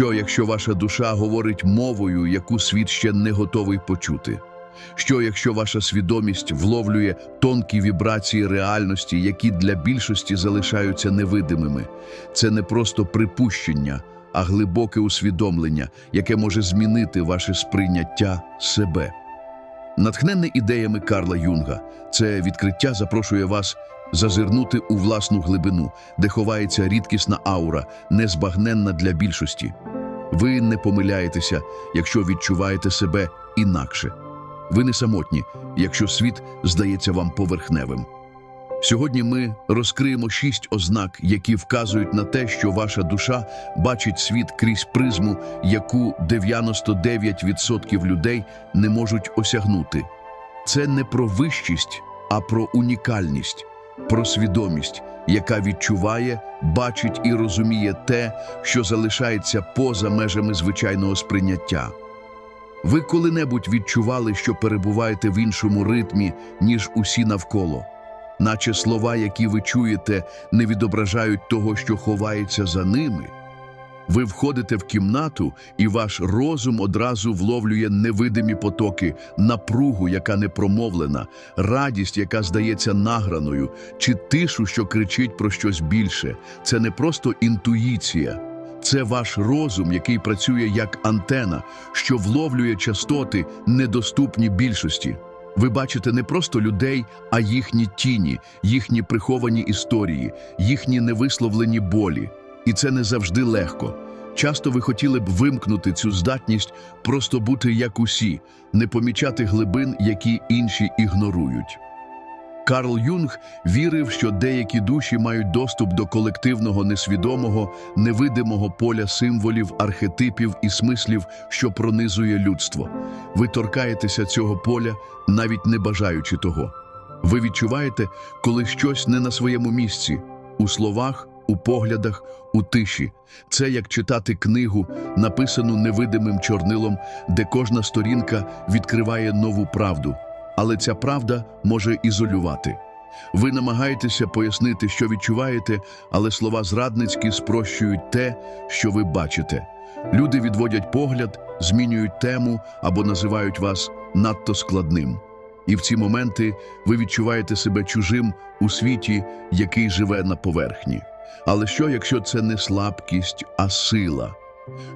Що, якщо ваша душа говорить мовою, яку світ ще не готовий почути? Що, якщо ваша свідомість вловлює тонкі вібрації реальності, які для більшості залишаються невидимими? Це не просто припущення, а глибоке усвідомлення, яке може змінити ваше сприйняття себе. Натхненне ідеями Карла Юнга, це відкриття запрошує вас зазирнути у власну глибину, де ховається рідкісна аура, незбагненна для більшості. Ви не помиляєтеся, якщо відчуваєте себе інакше. Ви не самотні, якщо світ здається вам поверхневим. Сьогодні ми розкриємо шість ознак, які вказують на те, що ваша душа бачить світ крізь призму, яку 99% людей не можуть осягнути. Це не про вищість, а про унікальність, про свідомість, яка відчуває, бачить і розуміє те, що залишається поза межами звичайного сприйняття. Ви коли-небудь відчували, що перебуваєте в іншому ритмі, ніж усі навколо, наче слова, які ви чуєте, не відображають того, що ховається за ними. Ви входите в кімнату, і ваш розум одразу вловлює невидимі потоки, напругу, яка не промовлена, радість, яка здається награною, чи тишу, що кричить про щось більше. Це не просто інтуїція. Це ваш розум, який працює як антена, що вловлює частоти, недоступні більшості. Ви бачите не просто людей, а їхні тіні, їхні приховані історії, їхні невисловлені болі. І це не завжди легко. Часто ви хотіли б вимкнути цю здатність просто бути як усі, не помічати глибин, які інші ігнорують. Карл Юнг вірив, що деякі душі мають доступ до колективного несвідомого, невидимого поля символів, архетипів і смислів, що пронизує людство. Ви торкаєтеся цього поля, навіть не бажаючи того. Ви відчуваєте, коли щось не на своєму місці, у словах, у поглядах, у тиші. Це як читати книгу, написану невидимим чорнилом, де кожна сторінка відкриває нову правду. Але ця правда може ізолювати. Ви намагаєтеся пояснити, що відчуваєте, але слова зрадницькі спрощують те, що ви бачите. Люди відводять погляд, змінюють тему або називають вас надто складним. І в ці моменти ви відчуваєте себе чужим у світі, який живе на поверхні. Але що, якщо це не слабкість, а сила?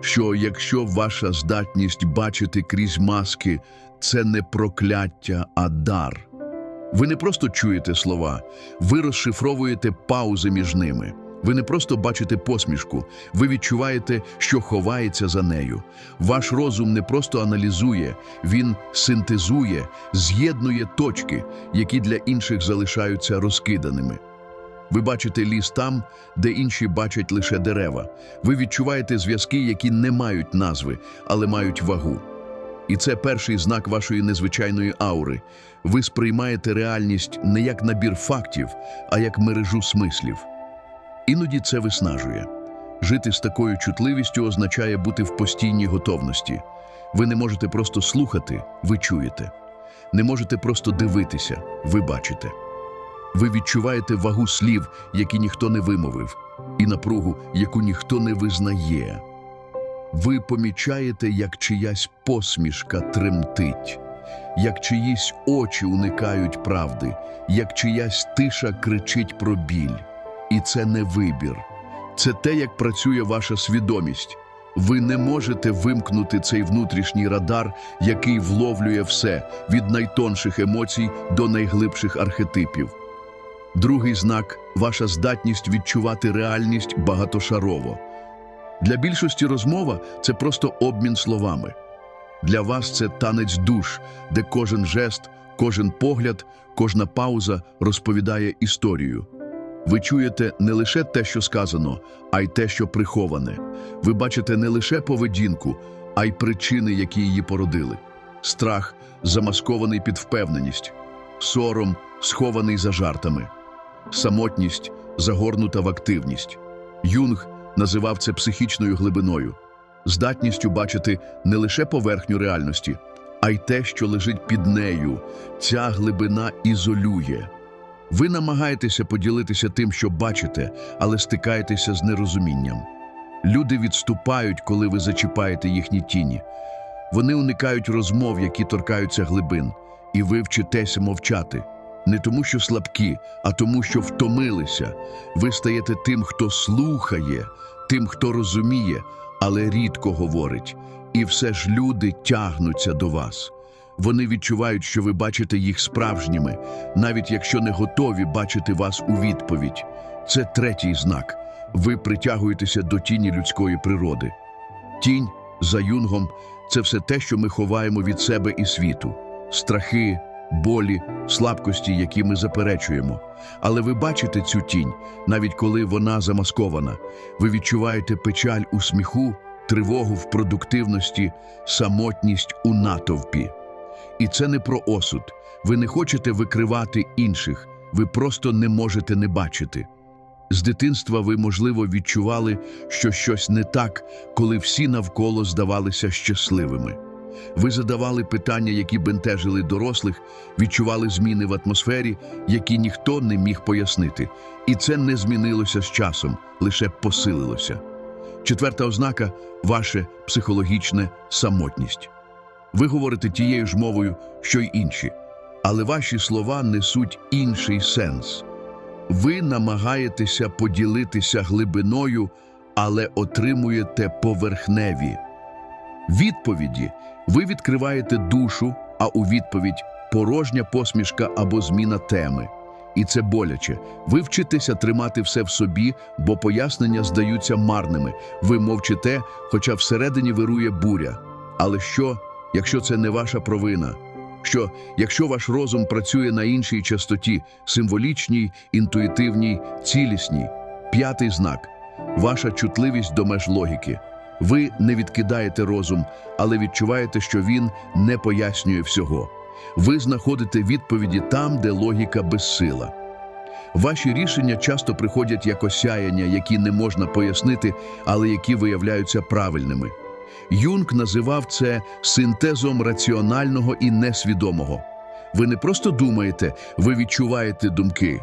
Що якщо ваша здатність бачити крізь маски це не прокляття, а дар? Ви не просто чуєте слова, ви розшифровуєте паузи між ними. Ви не просто бачите посмішку, ви відчуваєте, що ховається за нею. Ваш розум не просто аналізує, він синтезує, з'єднує точки, які для інших залишаються розкиданими. Ви бачите ліс там, де інші бачать лише дерева. Ви відчуваєте зв'язки, які не мають назви, але мають вагу. І це перший знак вашої незвичайної аури. Ви сприймаєте реальність не як набір фактів, а як мережу смислів. Іноді це виснажує. Жити з такою чутливістю означає бути в постійній готовності. Ви не можете просто слухати, ви чуєте. Не можете просто дивитися, ви бачите. Ви відчуваєте вагу слів, які ніхто не вимовив, і напругу, яку ніхто не визнає. Ви помічаєте, як чиясь посмішка тремтить, як чиїсь очі уникають правди, як чиясь тиша кричить про біль. І це не вибір. Це те, як працює ваша свідомість. Ви не можете вимкнути цей внутрішній радар, який вловлює все від найтонших емоцій до найглибших архетипів. Другий знак ваша здатність відчувати реальність багатошарово. Для більшості розмова це просто обмін словами. Для вас це танець душ, де кожен жест, кожен погляд, кожна пауза розповідає історію. Ви чуєте не лише те, що сказано, а й те, що приховане. Ви бачите не лише поведінку, а й причини, які її породили. Страх, замаскований під впевненість, сором, схований за жартами, самотність, загорнута в активність. Юнг називав це психічною глибиною, здатністю бачити не лише поверхню реальності, а й те, що лежить під нею. Ця глибина ізолює. Ви намагаєтеся поділитися тим, що бачите, але стикаєтеся з нерозумінням. Люди відступають, коли ви зачіпаєте їхні тіні. Вони уникають розмов, які торкаються глибин, і ви вчитеся мовчати. Не тому, що слабкі, а тому, що втомилися. Ви стаєте тим, хто слухає, тим, хто розуміє, але рідко говорить. І все ж люди тягнуться до вас. Вони відчувають, що ви бачите їх справжніми, навіть якщо не готові бачити вас у відповідь. Це третій знак. Ви притягуєтеся до тіні людської природи. Тінь за юнгом це все те, що ми ховаємо від себе і світу: страхи, болі, слабкості, які ми заперечуємо. Але ви бачите цю тінь, навіть коли вона замаскована. Ви відчуваєте печаль у сміху, тривогу в продуктивності, самотність у натовпі. І це не про осуд. Ви не хочете викривати інших, ви просто не можете не бачити. З дитинства ви, можливо, відчували, що щось не так, коли всі навколо здавалися щасливими. Ви задавали питання, які бентежили дорослих, відчували зміни в атмосфері, які ніхто не міг пояснити. І це не змінилося з часом, лише посилилося. Четверта ознака ваше психологічне самотність. Ви говорите тією ж мовою, що й інші, але ваші слова несуть інший сенс. Ви намагаєтеся поділитися глибиною, але отримуєте поверхневі. Відповіді ви відкриваєте душу, а у відповідь порожня посмішка або зміна теми. І це боляче. Ви вчитеся тримати все в собі, бо пояснення здаються марними. Ви мовчите, хоча всередині вирує буря. Але що, якщо це не ваша провина? Що, якщо ваш розум працює на іншій частоті, символічній, інтуїтивній, цілісній? П'ятий знак ваша чутливість до меж логіки. Ви не відкидаєте розум, але відчуваєте, що він не пояснює всього. Ви знаходите відповіді там, де логіка безсила. Ваші рішення часто приходять як осяяння, які не можна пояснити, але які виявляються правильними. Юнг називав це синтезом раціонального і несвідомого. Ви не просто думаєте, ви відчуваєте думки.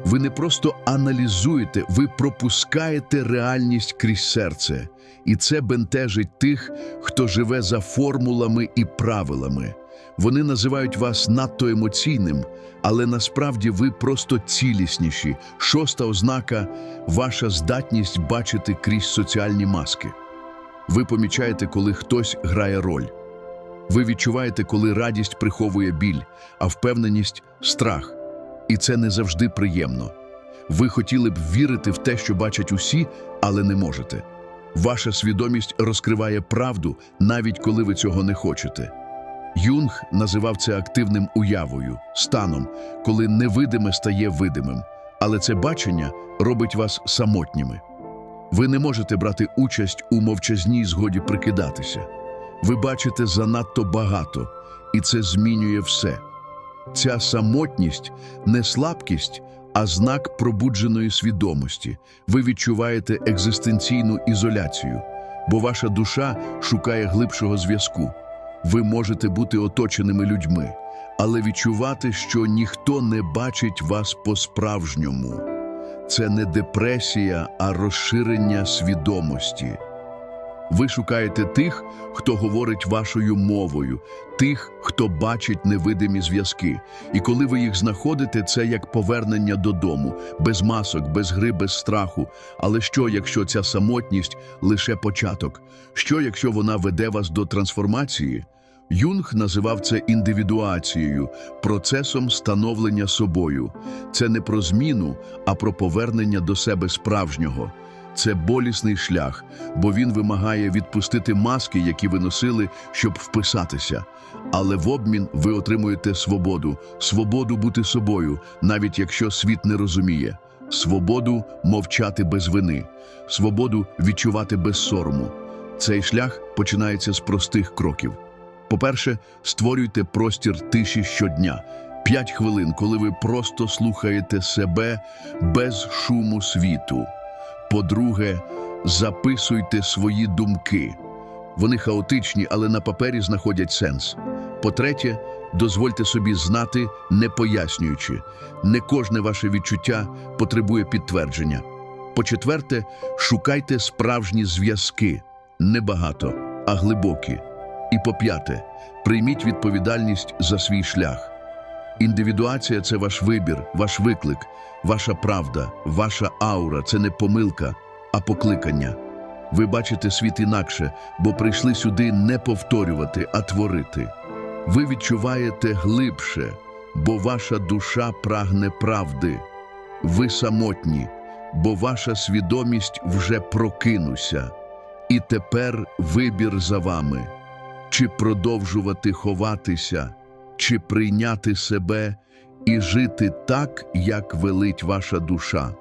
Ви не просто аналізуєте, ви пропускаєте реальність крізь серце. І це бентежить тих, хто живе за формулами і правилами. Вони називають вас надто емоційним, але насправді ви просто цілісніші. Шоста ознака ваша здатність бачити крізь соціальні маски. Ви помічаєте, коли хтось грає роль. Ви відчуваєте, коли радість приховує біль, а впевненість страх. І це не завжди приємно. Ви хотіли б вірити в те, що бачать усі, але не можете. Ваша свідомість розкриває правду, навіть коли ви цього не хочете. Юнг називав це активним уявою, станом, коли невидиме стає видимим, але це бачення робить вас самотніми. Ви не можете брати участь у мовчазній згоді прикидатися. Ви бачите занадто багато, і це змінює все. Ця самотність не слабкість, а знак пробудженої свідомості. Ви відчуваєте екзистенційну ізоляцію, бо ваша душа шукає глибшого зв'язку. Ви можете бути оточеними людьми, але відчувати, що ніхто не бачить вас по-справжньому. Це не депресія, а розширення свідомості. Ви шукаєте тих, хто говорить вашою мовою, тих, хто бачить невидимі зв'язки. І коли ви їх знаходите, це як повернення додому, без масок, без гри, без страху. Але що, якщо ця самотність лише початок? Що, якщо вона веде вас до трансформації? Юнг називав це індивідуацією, процесом становлення собою. Це не про зміну, а про повернення до себе справжнього. Це болісний шлях, бо він вимагає відпустити маски, які ви носили, щоб вписатися. Але в обмін ви отримуєте свободу, свободу бути собою, навіть якщо світ не розуміє, свободу мовчати без вини, свободу відчувати без сорому. Цей шлях починається з простих кроків. По-перше, створюйте простір тиші щодня. П'ять хвилин, коли ви просто слухаєте себе без шуму світу. По-друге, записуйте свої думки. Вони хаотичні, але на папері знаходять сенс. По-третє, дозвольте собі знати, не пояснюючи. Не кожне ваше відчуття потребує підтвердження. По-четверте, шукайте справжні зв'язки, небагато, а глибокі. І по-п'яте, прийміть відповідальність за свій шлях. Індивідуація це ваш вибір, ваш виклик, ваша правда, ваша аура це не помилка, а покликання. Ви бачите світ інакше, бо прийшли сюди не повторювати, а творити. Ви відчуваєте глибше, бо ваша душа прагне правди. Ви самотні, бо ваша свідомість вже прокинуся. І тепер вибір за вами. Чи продовжувати ховатися, чи прийняти себе і жити так, як велить ваша душа.